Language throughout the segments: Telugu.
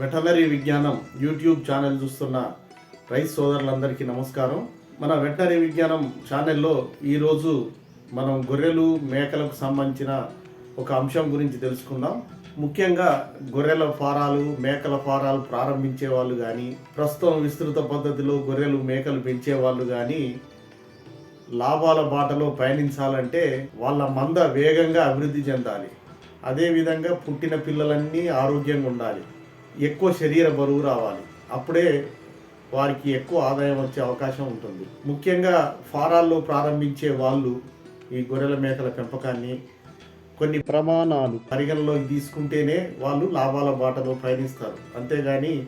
వెటనరీ విజ్ఞానం యూట్యూబ్ ఛానల్ చూస్తున్న రైతు సోదరులందరికీ నమస్కారం. మన వెటనరీ విజ్ఞానం ఛానల్లో ఈరోజు మనం గొర్రెలు మేకలకు సంబంధించిన ఒక అంశం గురించి తెలుసుకుందాం. ముఖ్యంగా గొర్రెల ఫారాలు మేకల ఫారాలు ప్రారంభించే వాళ్ళు కానీ ప్రస్తుతం విస్తృత పద్ధతిలో గొర్రెలు మేకలు పెంచే వాళ్ళు కానీ లాభాల బాటలో పయనించాలంటే వాళ్ళ మంద వేగంగా అభివృద్ధి చెందాలి. అదేవిధంగా పుట్టిన పిల్లలన్నీ ఆరోగ్యంగా ఉండాలి. ఎక్కువ శరీర బరువు రావాలి. అప్పుడే వారికి ఎక్కువ ఆదాయం వచ్చే అవకాశం ఉంటుంది. ముఖ్యంగా ఫారాల్లో ప్రారంభించే వాళ్ళు ఈ గొర్రెల మేకల పెంపకాన్ని కొన్ని ప్రమాణాలు పరిగణలోకి తీసుకుంటేనే వాళ్ళు లాభాల బాటలో పయనిస్తారు. అంతేగాని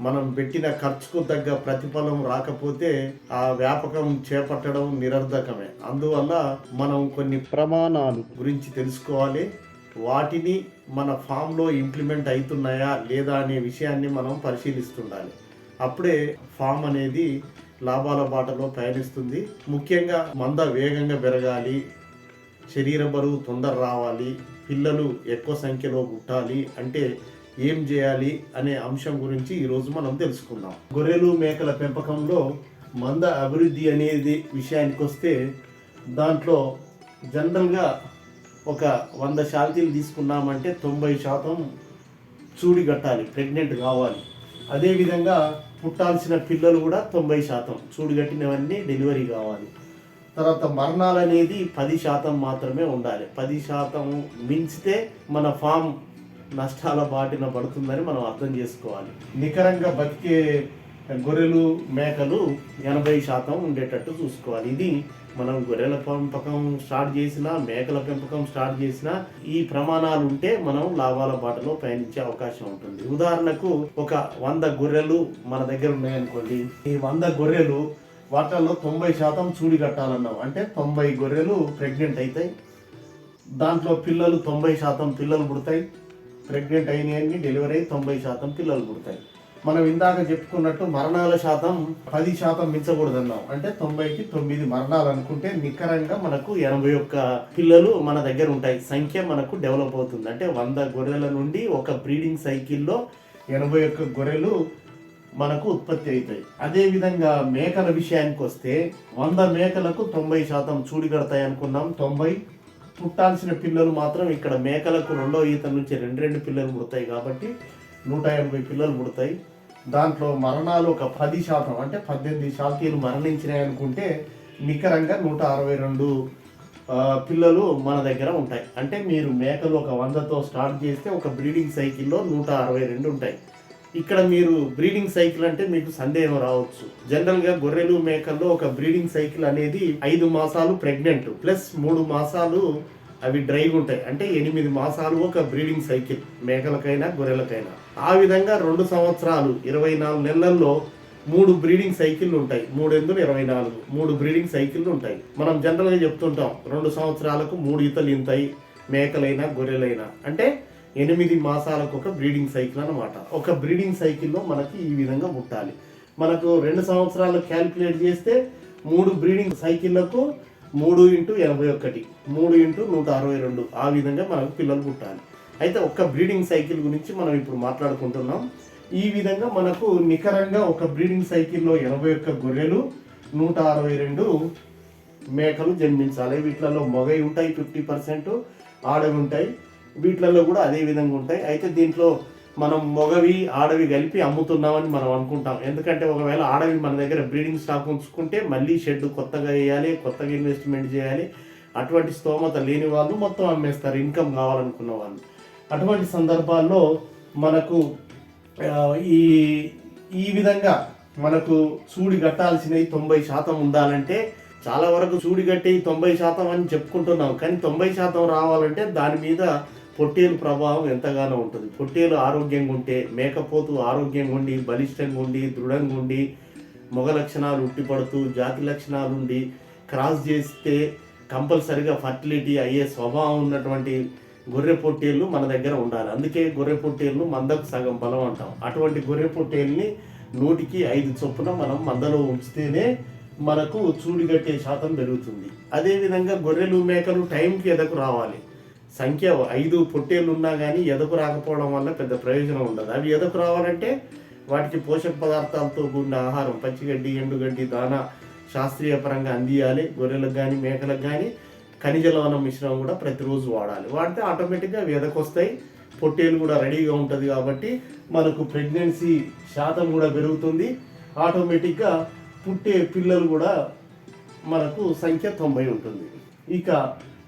మనం పెట్టిన ఖర్చుకు తగ్గ ప్రతిఫలం రాకపోతే ఆ వ్యాపకం చేపట్టడం నిరర్ధకమే. అందువల్ల మనం కొన్ని ప్రమాణాలు గురించి తెలుసుకోవాలి. వాటిని మన ఫామ్లో ఇంప్లిమెంట్ అవుతున్నాయా లేదా అనే విషయాన్ని మనం పరిశీలిస్తుండాలి. అప్పుడే ఫామ్ అనేది లాభాల బాటలో పయనిస్తుంది. ముఖ్యంగా మంద వేగంగా పెరగాలి శరీర బరువు తొందర రావాలి పిల్లలు ఎక్కువ సంఖ్యలో పుట్టాలి అంటే ఏం చేయాలి అనే అంశం గురించి ఈరోజు మనం తెలుసుకుందాం. గొర్రెలు మేకల పెంపకంలో మంద అభివృద్ధి అనేది విషయానికి వస్తే దాంట్లో జనరల్గా ఒక వంద శాలతీలు తీసుకున్నామంటే తొంభై శాతం చూడి కట్టాలి ప్రెగ్నెంట్ కావాలి. అదేవిధంగా పుట్టాల్సిన పిల్లలు కూడా తొంభై శాతం చూడుగట్టినవన్నీ డెలివరీ కావాలి. తర్వాత మరణాలు అనేది పది శాతం మాత్రమే ఉండాలి. పది శాతం మించితే మన ఫామ్ నష్టాల బాటిన పడుతుందని మనం అర్థం చేసుకోవాలి. నికరంగా బతికే గొర్రెలు మేకలు ఎనభై శాతం ఉండేటట్టు చూసుకోవాలి. ఇది మనం గొర్రెల పెంపకం స్టార్ట్ చేసినా మేకల పెంపకం స్టార్ట్ చేసినా ఈ ప్రమాణాలు ఉంటే మనం లాభాల బాటలో పయనించే అవకాశం ఉంటుంది. ఉదాహరణకు ఒక వంద గొర్రెలు మన దగ్గర ఉన్నాయనుకోండి. ఈ వంద గొర్రెలు వాటిల్లో తొంభై శాతం చూడి కట్టాలన్నాం అంటే తొంభై గొర్రెలు ప్రెగ్నెంట్ అవుతాయి దాంట్లో పిల్లలు తొంభై శాతం పిల్లలు పుడతాయి. ప్రెగ్నెంట్ అయినవన్నీ డెలివరీ అయ్యి తొంభై శాతం పిల్లలు పుడతాయి. మనం ఇందాక చెప్పుకున్నట్టు మరణాల శాతం పది శాతం మించకూడదు అన్నాం అంటే తొంభైకి తొమ్మిది మరణాలు అనుకుంటే నికరంగా మనకు ఎనభై ఒక్క పిల్లలు మన దగ్గర ఉంటాయి. సంఖ్య మనకు డెవలప్ అవుతుంది. అంటే వంద గొర్రెల నుండి ఒక బ్రీడింగ్ సైకిల్లో ఎనభై ఒక్క గొర్రెలు మనకు ఉత్పత్తి అవుతాయి. అదేవిధంగా మేకల విషయానికి వస్తే వంద మేకలకు తొంభై శాతం చూడిగడతాయి అనుకున్నాం. తొంభై పుట్టాల్సిన పిల్లలు మాత్రం ఇక్కడ మేకలకు రెండో ఈత నుంచి రెండు రెండు పిల్లలు పుడతాయి కాబట్టి నూట ఎనభై పిల్లలు పుడతాయి. దాంట్లో మరణాలు ఒక పది శాతం అంటే పద్దెనిమిది శాతీయులు మరణించినాయి అనుకుంటే నికరంగా నూట అరవై రెండు పిల్లలు మన దగ్గర ఉంటాయి. అంటే మీరు మేకలు ఒక వందతో స్టార్ట్ చేస్తే ఒక బ్రీడింగ్ సైకిల్లో నూట అరవై రెండు ఉంటాయి. ఇక్కడ మీరు బ్రీడింగ్ సైకిల్ అంటే మీకు సందేహం రావచ్చు. జనరల్గా గొర్రెలు మేకల్లో ఒక బ్రీడింగ్ సైకిల్ అనేది ఐదు మాసాలు ప్రెగ్నెంట్ ప్లస్ మూడు మాసాలు అవి డ్రైగా ఉంటాయి. అంటే ఎనిమిది మాసాలు ఒక బ్రీడింగ్ సైకిల్ మేకలకైనా గొర్రెలకైనా. ఆ విధంగా రెండు సంవత్సరాలు ఇరవై నాలుగు నెలల్లో మూడు బ్రీడింగ్ సైకిళ్ళు ఉంటాయి. మూడు ఎందుకు ఇరవై నాలుగు? మూడు బ్రీడింగ్ సైకిళ్ళు ఉంటాయి. మనం జనరల్గా చెప్తుంటాం రెండు సంవత్సరాలకు మూడు ఈతలు ఇంతాయి మేకలైనా గొర్రెలైనా. అంటే ఎనిమిది మాసాలకు ఒక బ్రీడింగ్ సైకిల్ అనమాట ఒక బ్రీడింగ్ సైకిల్లో మనకి ఈ విధంగా పుట్టాలి మనకు రెండు సంవత్సరాలు క్యాలిక్యులేట్ చేస్తే మూడు బ్రీడింగ్ సైకిళ్ళకు మూడు ఇంటూ ఎనభై ఒకటి. మూడు ఇంటూ నూట అరవై రెండు. ఆ విధంగా మనకు పిల్లలు పుట్టాలి. అయితే ఒక్క బ్రీడింగ్ సైకిల్ గురించి మనం ఇప్పుడు మాట్లాడుకుంటున్నాం. ఈ విధంగా మనకు నికరంగా ఒక బ్రీడింగ్ సైకిల్లో ఎనభై ఒక్క గొర్రెలు నూట అరవై రెండు మేకలు జన్మించాలి. వీటిలలో మొగై ఉంటాయి ఫిఫ్టీ పర్సెంట్ ఆడవి ఉంటాయి వీటిలలో కూడా అదే విధంగా ఉంటాయి. అయితే దీంట్లో మనం మొగవి ఆడవి కలిపి అమ్ముతున్నామని మనం అనుకుంటాం. ఎందుకంటే ఒకవేళ ఆడవి మన దగ్గర బ్రీడింగ్ స్టాక్ ఉంచుకుంటే మళ్ళీ షెడ్ కొత్తగా వేయాలి కొత్తగా ఇన్వెస్ట్మెంట్ చేయాలి. అటువంటి స్తోమత లేని వాళ్ళు మొత్తం అమ్మేస్తారు ఇన్కమ్ కావాలనుకున్న వాళ్ళు. అటువంటి సందర్భాల్లో మనకు ఈ ఈ విధంగా మనకు చూడి కట్టాల్సినవి తొంభై శాతం ఉండాలంటే చాలా వరకు చూడి కట్టి తొంభై శాతం అని చెప్పుకుంటున్నాం. కానీ తొంభై శాతం రావాలంటే దాని మీద పొట్టేలు ప్రభావం ఎంతగానో ఉంటుంది. పొట్టేలు ఆరోగ్యంగా ఉంటే మేకపోతు ఆరోగ్యంగా ఉండి బలిష్టంగా ఉండి దృఢంగా ఉండి మొగ లక్షణాలు ఉట్టిపడుతూ జాతి లక్షణాలు ఉండి క్రాస్ చేస్తే కంపల్సరిగా ఫర్టిలిటీ అయ్యే స్వభావం ఉన్నటువంటి గొర్రె పొట్టేళ్ళు మన దగ్గర ఉండాలి. అందుకే గొర్రె పొట్టేళ్ళు మందకు సగం బలం అంటాం. అటువంటి గొర్రె పొట్టేల్ని నూటికి ఐదు చొప్పున మనం మందలో ఉంచితేనే మనకు చూడిగట్టే శాతం పెరుగుతుంది. అదేవిధంగా గొర్రెలు మేకలు టైంకి ఎదకు రావాలి. సంఖ్య ఐదు పొట్టేళ్ళు ఉన్నా కానీ ఎదకు రాకపోవడం వల్ల పెద్ద ప్రయోజనం ఉండదు. అవి ఎదకు రావాలంటే వాటికి పోషక పదార్థాలతో కూడిన ఆహారం పచ్చిగడ్డి ఎండుగడ్డి దానా శాస్త్రీయ పరంగా అందియాలి. గొర్రెలకు కానీ మేకలకు కానీ ఖనిజ లవణం మిశ్రమం కూడా ప్రతిరోజు వాడాలి. వాడితే ఆటోమేటిక్గా అవి ఎదకొస్తాయి. పొట్టేలు కూడా రెడీగా ఉంటుంది కాబట్టి మనకు ప్రెగ్నెన్సీ శాతం కూడా పెరుగుతుంది. ఆటోమేటిక్గా పుట్టే పిల్లలు కూడా మనకు సంఖ్య తొంభై ఉంటుంది. ఇక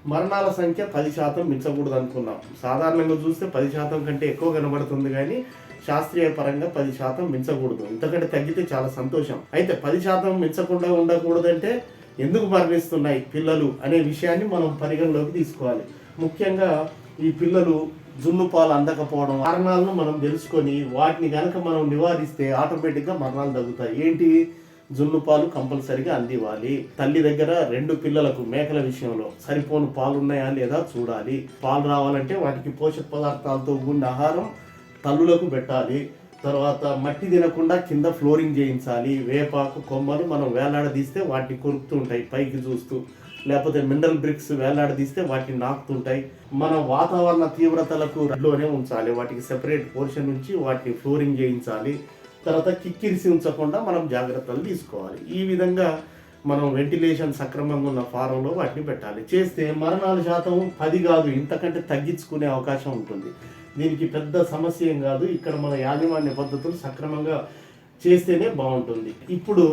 మరణాల సంఖ్య పది శాతం మించకూడదు అనుకున్నాం సాధారణంగా చూస్తే పది శాతం కంటే ఎక్కువ కనబడుతుంది కానీ శాస్త్రీయ పరంగా పది శాతం మించకూడదు. ఇంతకంటే తగ్గితే చాలా సంతోషం. అయితే పది శాతం మించకుండా ఉండకూడదంటే ఎందుకు మరణిస్తున్నాయి పిల్లలు అనే విషయాన్ని మనం పరిగణలోకి తీసుకోవాలి. ముఖ్యంగా ఈ పిల్లలు జున్ను పాలు అందకపోవడం కారణాలను మనం తెలుసుకొని వాటిని కనుక మనం నివారిస్తే ఆటోమేటిక్గా మరణాలు తగ్గుతాయి. ఏంటి? జున్ను పాలు కంపల్సరిగా అందివ్వాలి. తల్లి దగ్గర రెండు పిల్లలకు మేకల విషయంలో సరిపోను పాలు ఉన్నాయా లేదా చూడాలి. పాలు రావాలంటే వాటికి పోషక పదార్థాలతో ఉన్న ఆహారం తల్లులకు పెట్టాలి. తర్వాత మట్టి తినకుండా కింద ఫ్లోరింగ్ చేయించాలి. వేపాకు కొమ్మలు మనం వేలాడదీస్తే వాటిని కొరుకుతుంటాయి పైకి చూస్తూ. లేకపోతే మినరల్ బ్రిక్స్ వేలాడదీస్తే వాటిని నాకుతుంటాయి. మన వాతావరణ తీవ్రతలకు లోనే ఉంచాలి. వాటికి సెపరేట్ పోర్షన్ నుంచి వాటిని ఫ్లోరింగ్ చేయించాలి. తర్వాత కిక్కిరిసి ఉంచకుండా మనం జాగ్రత్తలు తీసుకోవాలి. ఈ విధంగా మనం వెంటిలేషన్ సక్రమంగా ఉన్న ఫారంలో వాటిని పెట్టాలి. చేస్తే మరణాల శాతం పది కాదు ఇంతకంటే తగ్గించుకునే అవకాశం ఉంటుంది. దీనికి పెద్ద సమస్య ఏం కాదు ఇక్కడ మన యాజమాన్య పద్ధతులు సక్రమంగా చేస్తేనే బాగుంటుంది. ఇప్పుడు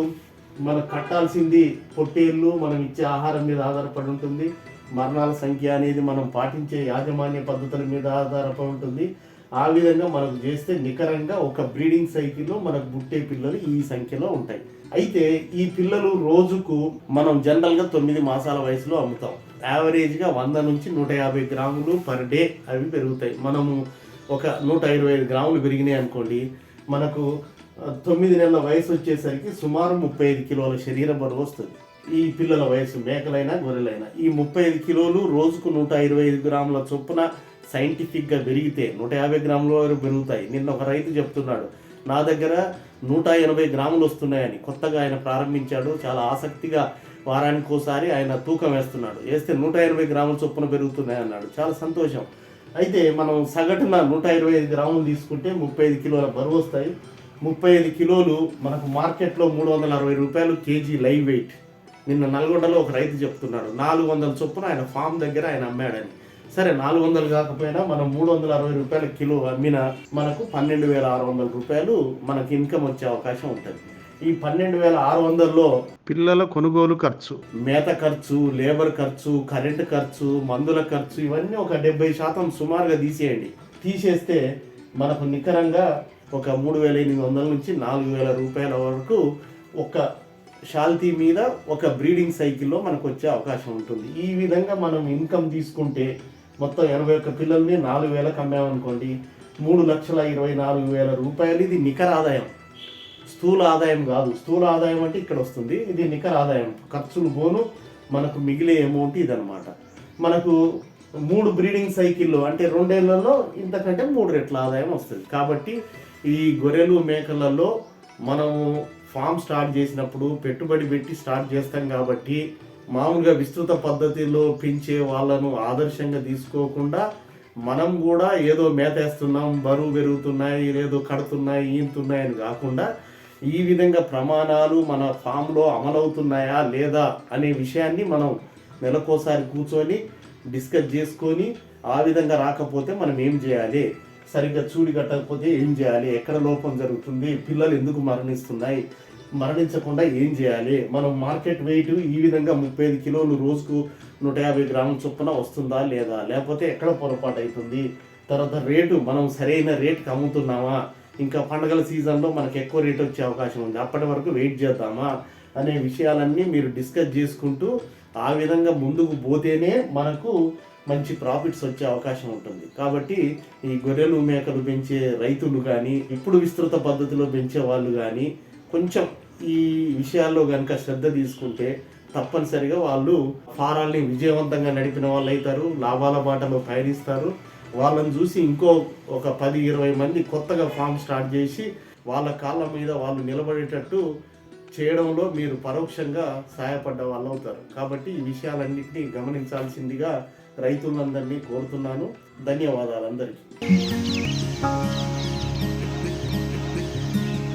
మనం కట్టాల్సింది పొట్టేళ్ళు మనం ఇచ్చే ఆహారం మీద ఆధారపడి ఉంటుంది. మరణాల సంఖ్య అనేది మనం పాటించే యాజమాన్య పద్ధతుల మీద ఆధారపడి ఉంటుంది. ఆ విధంగా మనకు చేస్తే నికరంగా ఒక బ్రీడింగ్ సైకిల్లో మనకు పుట్టే పిల్లలు ఈ సంఖ్యలో ఉంటాయి. అయితే ఈ పిల్లలు రోజుకు మనం జనరల్గా తొమ్మిది మాసాల వయసులో అమ్ముతాం. యావరేజ్గా వంద నుంచి నూట యాభై గ్రాములు పర్ డే అవి పెరుగుతాయి. మనము ఒక నూట ఇరవై ఐదు గ్రాములు పెరిగినాయి అనుకోండి మనకు తొమ్మిది నెలల వయసు వచ్చేసరికి సుమారు ముప్పై ఐదు కిలోల శరీర బరువు వస్తుంది. ఈ పిల్లల వయసు మేకలైనా గొర్రెలైనా. ఈ ముప్పై ఐదు కిలోలు రోజుకు నూట ఇరవై ఐదు గ్రాముల చొప్పున సైంటిఫిక్గా పెరిగితే నూట యాభై గ్రాముల వరకు పెరుగుతాయి. నిన్న ఒక రైతు చెప్తున్నాడు నా దగ్గర నూట ఎనభై గ్రాములు వస్తున్నాయని. కొత్తగా ఆయన ప్రారంభించాడు చాలా ఆసక్తిగా వారానికి ఒకసారి ఆయన తూకం వేస్తున్నాడు. వేస్తే నూట ఎనభై గ్రాముల చొప్పున పెరుగుతున్నాయి అన్నాడు. చాలా సంతోషం. అయితే మనం సగటున నూట ఇరవై ఐదు గ్రాములు తీసుకుంటే ముప్పై ఐదు కిలోల బరువు వస్తాయి. ముప్పై ఐదు కిలోలు మనకు మార్కెట్లో మూడు వందల అరవై రూపాయలు కేజీ లైవ్ వెయిట్. నిన్న నల్గొండలో ఒక రైతు చెప్తున్నాడు నాలుగు వందల చొప్పున ఆయన ఫామ్ దగ్గర ఆయన అమ్మాడని. సరే నాలుగు వందలు కాకపోయినా మనం మూడు వందల అరవై రూపాయల కిలో అమ్మిన మనకు పన్నెండు వేల ఆరు వందల రూపాయలు మనకి ఇన్కమ్ వచ్చే అవకాశం ఉంటుంది. ఈ పన్నెండు వేల ఆరు వందల్లో పిల్లల కొనుగోలు ఖర్చు. మేత ఖర్చు లేబర్ ఖర్చు కరెంటు ఖర్చు మందుల ఖర్చు ఇవన్నీ ఒక డెబ్బై శాతం సుమారుగా తీసేయండి. తీసేస్తే మనకు నికరంగా ఒక మూడు వేల ఎనిమిది వందల నుంచి నాలుగు వేల రూపాయల వరకు ఒక షాల్తీ మీద ఒక బ్రీడింగ్ సైకిల్లో మనకు వచ్చే అవకాశం ఉంటుంది. ఈ విధంగా మనం ఇన్కమ్ తీసుకుంటే మొత్తం ఎనభై ఒక్క పిల్లల్ని నాలుగు వేలకు అమ్మామనుకోండి మూడు లక్షల ఇరవై నాలుగు వేల రూపాయలు. ఇది నికర ఆదాయం. స్థూల ఆదాయం కాదు. స్థూల ఆదాయం అంటే ఇక్కడ వస్తుంది. ఇది నికర ఆదాయం. ఖర్చులు పోను. మనకు మిగిలే అమౌంట్ ఇదనమాట మనకు మూడు బ్రీడింగ్ సైకిల్లో అంటే రెండేళ్ళలో ఇంతకంటే మూడు రెట్ల ఆదాయం వస్తుంది. కాబట్టి ఈ గొర్రెలు మేకలలో మనము ఫామ్ స్టార్ట్ చేసినప్పుడు పెట్టుబడి పెట్టి స్టార్ట్ చేస్తాం కాబట్టి మామూలుగా విస్తృత పద్ధతిలో పెంచే వాళ్ళను ఆదర్శంగా తీసుకోకుండా మనం కూడా ఏదో మేతేస్తున్నాం బరువు పెరుగుతున్నాయి ఏదో కడుతున్నాయి ఈంతున్నాయి అని కాకుండా ఈ విధంగా ప్రమాణాలు మన ఫామ్లో అమలవుతున్నాయా లేదా అనే విషయాన్ని మనం నెలకోసారి కూర్చొని డిస్కస్ చేసుకొని ఆ విధంగా రాకపోతే మనం ఏం చేయాలి? సరిగ్గా చూడి కట్టకపోతే ఏం చేయాలి? ఎక్కడ లోపం జరుగుతుంది? పిల్లలు ఎందుకు మరణిస్తున్నాయి? మరణించకుండా ఏం చేయాలి? మనం మార్కెట్ వెయిట్ ఈ విధంగా ముప్పై ఐదు కిలోలు రోజుకు నూట యాభై గ్రాముల చొప్పున వస్తుందా లేదా? లేకపోతే ఎక్కడ పొరపాటు అవుతుంది తర్వాత రేటు మనం సరైన రేటుకి అమ్ముతున్నామా? ఇంకా పండగల సీజన్లో మనకు ఎక్కువ రేట్ వచ్చే అవకాశం ఉంది. అప్పటి వరకు వెయిట్ చేద్దామా? అనే విషయాలన్నీ మీరు డిస్కస్ చేసుకుంటూ ఆ విధంగా ముందుకు పోతేనే మనకు మంచి ప్రాఫిట్స్ వచ్చే అవకాశం ఉంటుంది. కాబట్టి ఈ గొర్రెలు మేకలు పెంచే రైతులు కానీ ఇప్పుడు విస్తృత పద్ధతిలో పెంచే వాళ్ళు కానీ కొంచెం ఈ విషయాల్లో కనుక శ్రద్ధ తీసుకుంటే తప్పనిసరిగా వాళ్ళు ఫారాల్ని విజయవంతంగా నడిపిన వాళ్ళు అవుతారు లాభాల బాటలో పయనిస్తారు. వాళ్ళని చూసి ఇంకో ఒక పది ఇరవై మంది కొత్తగా ఫామ్ స్టార్ట్ చేసి వాళ్ళ కాళ్ళ మీద వాళ్ళు నిలబడేటట్టు చేయడంలో మీరు పరోక్షంగా సహాయపడ్డ వాళ్ళు అవుతారు కాబట్టి ఈ విషయాలన్నింటినీ గమనించాల్సిందిగా రైతులందరినీ కోరుతున్నాను. ధన్యవాదాలు అందరికీ.